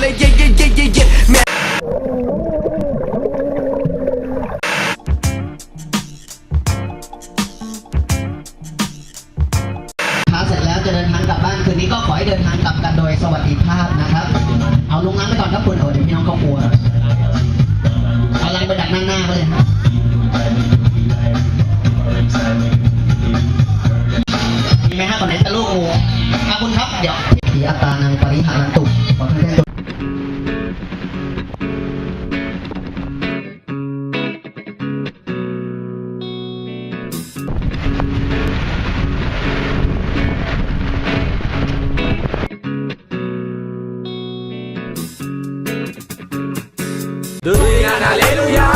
เลย yeah yeah yeah yeah yeah แม่ท้าเสร็จแล้วจะเดินทางกลับบ้านคืนนี้ก็ขอให้เดินทางกลับกันโดยสวัสดิภาพนะครับ เอาลงน้ำไปก่อนครับคุณโอ้เดี๋ยวพี่น้องก็กลัวเอาลังไปดักนั่งหน้าไปเลยครับมีไหมฮะคนไหนจะลูกงูอาคุณครับเดี๋ยวทีอัตตานังปริหารันตุขอท่าน ดูดี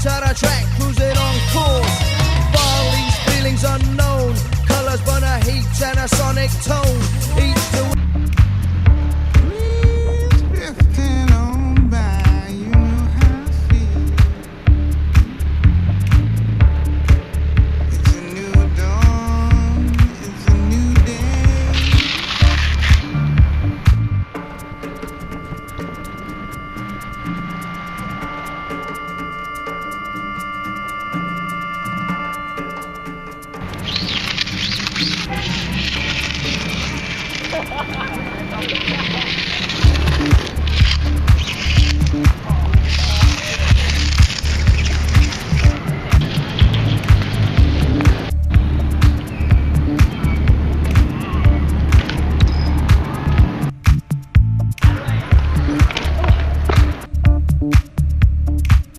to the track, cruising